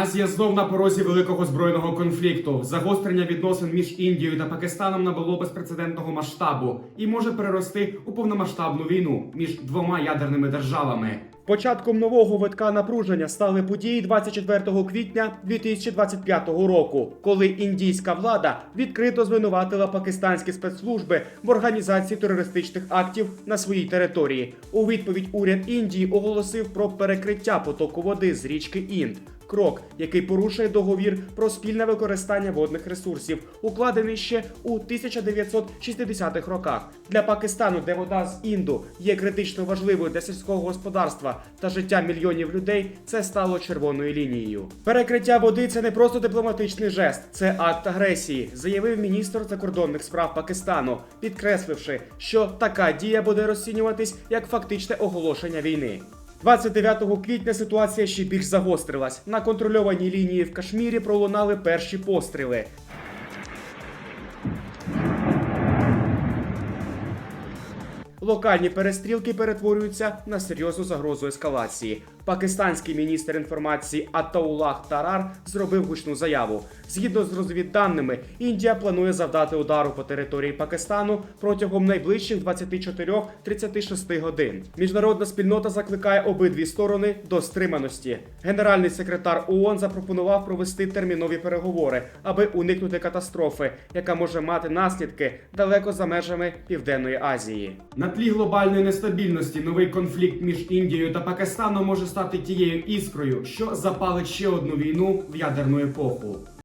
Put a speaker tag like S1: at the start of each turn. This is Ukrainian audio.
S1: Азія знов на порозі великого збройного конфлікту. Загострення відносин між Індією та Пакистаном набуло безпрецедентного масштабу і може перерости у повномасштабну війну між двома ядерними державами. Початком нового витка напруження стали події 24 квітня 2025 року, коли індійська влада відкрито звинуватила пакистанські спецслужби в організації терористичних актів на своїй території. У відповідь уряд Індії оголосив про перекриття потоку води з річки Інд. Крок, який порушує договір про спільне використання водних ресурсів, укладений ще у 1960-х роках. Для Пакистану, де вода з Інду є критично важливою для сільського господарства та життя мільйонів людей, це стало червоною лінією. Перекриття води це не просто дипломатичний жест, це акт агресії, заявив міністр закордонних справ Пакистану, підкресливши, що така дія буде розцінюватись як фактичне оголошення війни. 29 квітня ситуація ще більш загострилась. На контрольованій лінії в Кашмірі пролунали перші постріли. Локальні перестрілки перетворюються на серйозну загрозу ескалації. Пакистанський міністр інформації Атаулах Тарар зробив гучну заяву. Згідно з розвідданими, Індія планує завдати удару по території Пакистану протягом найближчих 24-36 годин. Міжнародна спільнота закликає обидві сторони до стриманості. Генеральний секретар ООН запропонував провести термінові переговори, аби уникнути катастрофи, яка може мати наслідки далеко за межами Південної Азії. Тлі глобальної нестабільності новий конфлікт між Індією та Пакистаном може стати тією іскрою, що запалить ще одну війну в ядерну епоху.